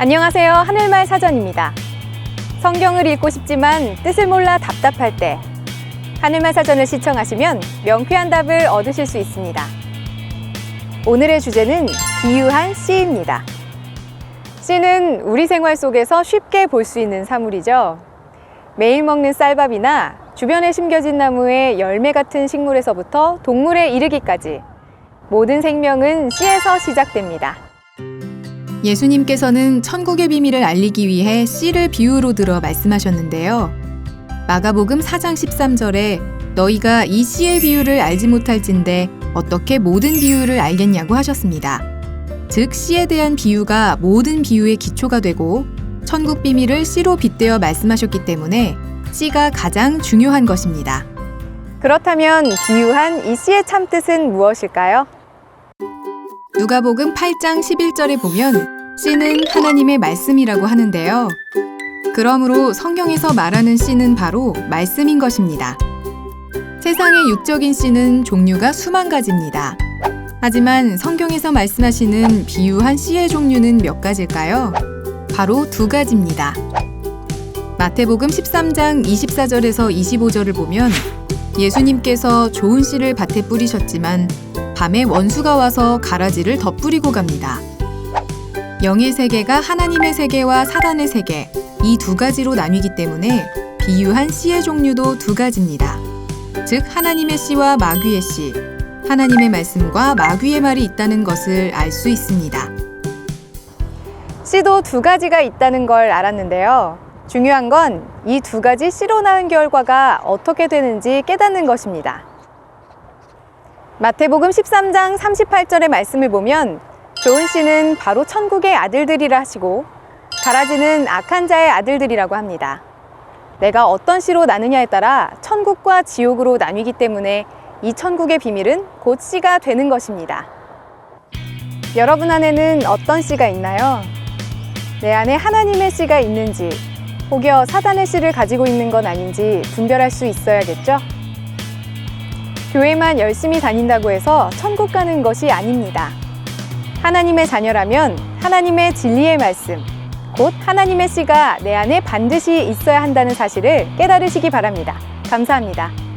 안녕하세요. 하늘말 사전입니다. 성경을 읽고 싶지만 뜻을 몰라 답답할 때 하늘말 사전을 시청하시면 명쾌한 답을 얻으실 수 있습니다. 오늘의 주제는 비유한 씨입니다. 씨는 우리 생활 속에서 쉽게 볼 수 있는 사물이죠. 매일 먹는 쌀밥이나 주변에 심겨진 나무의 열매 같은 식물에서부터 동물에 이르기까지 모든 생명은 씨에서 시작됩니다. 예수님께서는 천국의 비밀을 알리기 위해 씨를 비유로 들어 말씀하셨는데요. 마가복음 4장 13절에 너희가 이 씨의 비유를 알지 못할진데 어떻게 모든 비유를 알겠냐고 하셨습니다. 즉 씨에 대한 비유가 모든 비유의 기초가 되고 천국 비밀을 씨로 빗대어 말씀하셨기 때문에 씨가 가장 중요한 것입니다. 그렇다면 비유한 이 씨의 참뜻은 무엇일까요? 누가복음 8장 11절에 보면 씨는 하나님의 말씀이라고 하는데요. 그러므로 성경에서 말하는 씨는 바로 말씀인 것입니다. 세상의 육적인 씨는 종류가 수만 가지입니다. 하지만 성경에서 말씀하시는 비유한 씨의 종류는 몇 가지일까요? 바로 두 가지입니다. 마태복음 13장 24절에서 25절을 보면 예수님께서 좋은 씨를 밭에 뿌리셨지만 밤에 원수가 와서 가라지를 덧뿌리고 갑니다. 영의 세계가 하나님의 세계와 사단의 세계, 이 두 가지로 나뉘기 때문에 비유한 씨의 종류도 두 가지입니다. 즉, 하나님의 씨와 마귀의 씨, 하나님의 말씀과 마귀의 말이 있다는 것을 알 수 있습니다. 씨도 두 가지가 있다는 걸 알았는데요. 중요한 건 이 두 가지 씨로 낳은 결과가 어떻게 되는지 깨닫는 것입니다. 마태복음 13장 38절의 말씀을 보면 좋은 씨는 바로 천국의 아들들이라 하시고 가라지는 악한 자의 아들들이라고 합니다. 내가 어떤 씨로 나느냐에 따라 천국과 지옥으로 나뉘기 때문에 이 천국의 비밀은 곧 씨가 되는 것입니다. 여러분 안에는 어떤 씨가 있나요? 내 안에 하나님의 씨가 있는지 혹여 사단의 씨를 가지고 있는 건 아닌지 분별할 수 있어야겠죠? 교회만 열심히 다닌다고 해서 천국 가는 것이 아닙니다. 하나님의 자녀라면 하나님의 진리의 말씀, 곧 하나님의 씨가 내 안에 반드시 있어야 한다는 사실을 깨달으시기 바랍니다. 감사합니다.